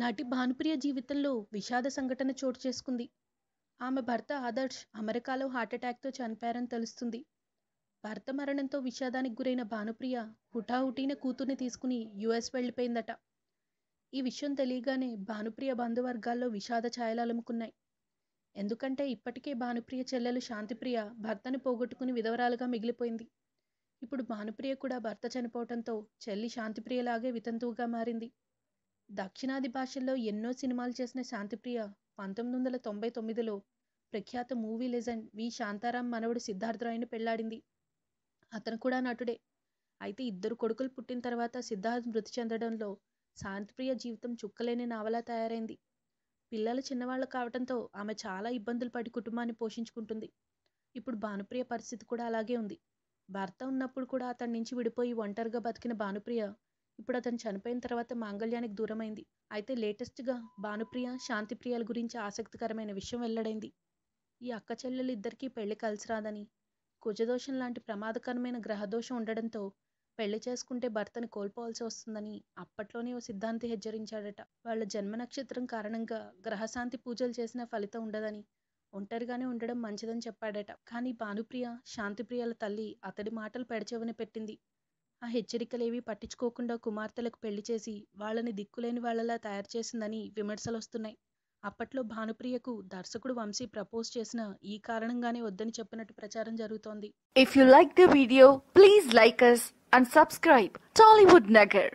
నటి భానుప్రియ జీవితంలో విషాద సంఘటన చోటు చేసుకుంది. ఆమె భర్త ఆదర్శ్ అమెరికాలో హార్ట్అటాక్తో చనిపోయారని తెలుస్తుంది. భర్త మరణంతో విషాదానికి గురైన భానుప్రియ హుటాహుటీన కూతుర్ని తీసుకుని యుఎస్ వెళ్ళిపోయిందట. ఈ విషయం తెలియగానే భానుప్రియ బంధువర్గాల్లో విషాద ఛాయలు అలుముకున్నాయి ఎందుకంటే ఇప్పటికే భానుప్రియ చెల్లెలు శాంతిప్రియ భర్తని పోగొట్టుకుని విధవరాలుగా మిగిలిపోయింది. ఇప్పుడు భానుప్రియ కూడా భర్త చనిపోవడంతో చెల్లి శాంతిప్రియలాగే వితంతువుగా మారింది. దక్షిణాది భాషల్లో ఎన్నో సినిమాలు చేసిన శాంతిప్రియ పంతొమ్మిది వందల తొంభై తొమ్మిదిలో ప్రఖ్యాత మూవీ లెజెండ్ వి. శాంతారాం మనవడు సిద్ధార్థరాయ్ను పెళ్ళాడింది అతను కూడా నటుడే. అయితే ఇద్దరు కొడుకులు పుట్టిన తర్వాత సిద్ధార్థ్ మృతి చెందడంలో శాంతిప్రియ జీవితం చుక్కలేని నావలా తయారైంది. పిల్లలు చిన్నవాళ్ళు కావడంతో ఆమె చాలా ఇబ్బందులు పడి కుటుంబాన్ని పోషించుకుంటుంది. ఇప్పుడు భానుప్రియ పరిస్థితి కూడా అలాగే ఉంది. భర్త ఉన్నప్పుడు కూడా అతని నుంచి విడిపోయి ఒంటరిగా బతికిన భానుప్రియ ఇప్పుడు అతను చనిపోయిన తర్వాత మాంగళ్యానికి దూరమైంది. అయితే లేటెస్ట్గా భానుప్రియ శాంతిప్రియాల గురించి ఆసక్తికరమైన విషయం వెల్లడైంది. ఈ అక్క చెల్లెలు ఇద్దరికీ పెళ్ళి కలిసి రాదని కుజదోషం లాంటి ప్రమాదకరమైన గ్రహదోషం ఉండడంతో పెళ్ళి చేసుకుంటే భర్తని కోల్పోవాల్సి వస్తుందని అప్పట్లోనే ఓ సిద్ధాంతి హెచ్చరించాడట. వాళ్ళ జన్మ నక్షత్రం కారణంగా గ్రహశాంతి పూజలు చేసిన ఫలితం ఉండదని ఒంటరిగానే ఉండడం మంచిదని చెప్పాడట. కానీ భానుప్రియ శాంతిప్రియల తల్లి అతడి మాటలు పెడచెవిన పెట్టింది. ఆ హెచ్చరికలేవీ పట్టించుకోకుండా కుమార్తెలకు పెళ్ళి చేసి వాళ్ళని దిక్కులేని వాళ్ళలా తయారు చేసిందని విమర్శలు వస్తున్నాయి అప్పట్లో భానుప్రియకు దర్శకుడు వంశీ ప్రపోజ్ చేసిన ఈ కారణంగానే వద్దని చెప్పినట్టు ప్రచారం జరుగుతోంది. If you like the video please like us and subscribe Tollywood Nagar